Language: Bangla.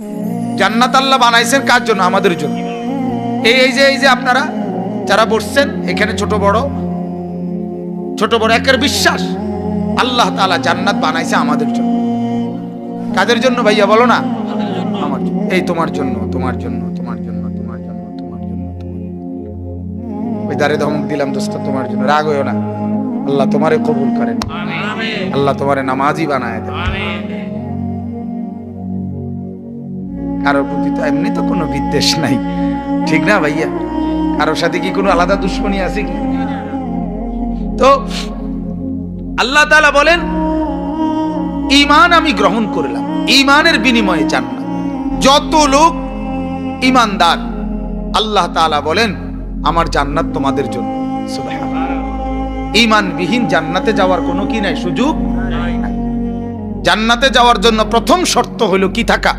জান্নাত আল্লাহ বানাইছেন কার জন্য? আমাদের জন্য। এই এই যে এই যে আপনারা যারা বসছেন এখানে ছোট বড় ছোট বড় একের বিশ্বাস। আল্লাহ তাআলা জান্নাত বানাইছে আমাদের জন্য। কাদের জন্য ভাইয়া বলো না? আমার এই তোমার জন্য তোমার জন্য তোমার জন্য তোমার জন্য তোমার জন্য। ওই দারে ধমক দিলাম দোস্ত তোমার জন্য। রাগ হইও না। আল্লাহ তোমারে কবুল করেন। আল্লাহ তোমারে নামাজি বানায় দেন। কারোর প্রতি তো এমনি তো কোনো বিদ্বেষ নাই। ঠিক না ভাইয়া? কারোর সাথে কি কোনো আলাদা দুশ্মনী আছে কি? তো আল্লাহ তাআলা বলেন, ঈমান আমি গ্রহণ করলাম, ঈমানের বিনিময়ে জান্নাত। যত লোক ঈমানদার, আল্লাহ তাআলা বলেন, আমার জান্নাত তোমাদের জন্য। ঈমানবিহীন জান্নাতে যাওয়ার কোনো কি নাই, সুযোগ জান্নাতে যাওয়ার জন্য প্রথম শর্ত হলো কি থাকা?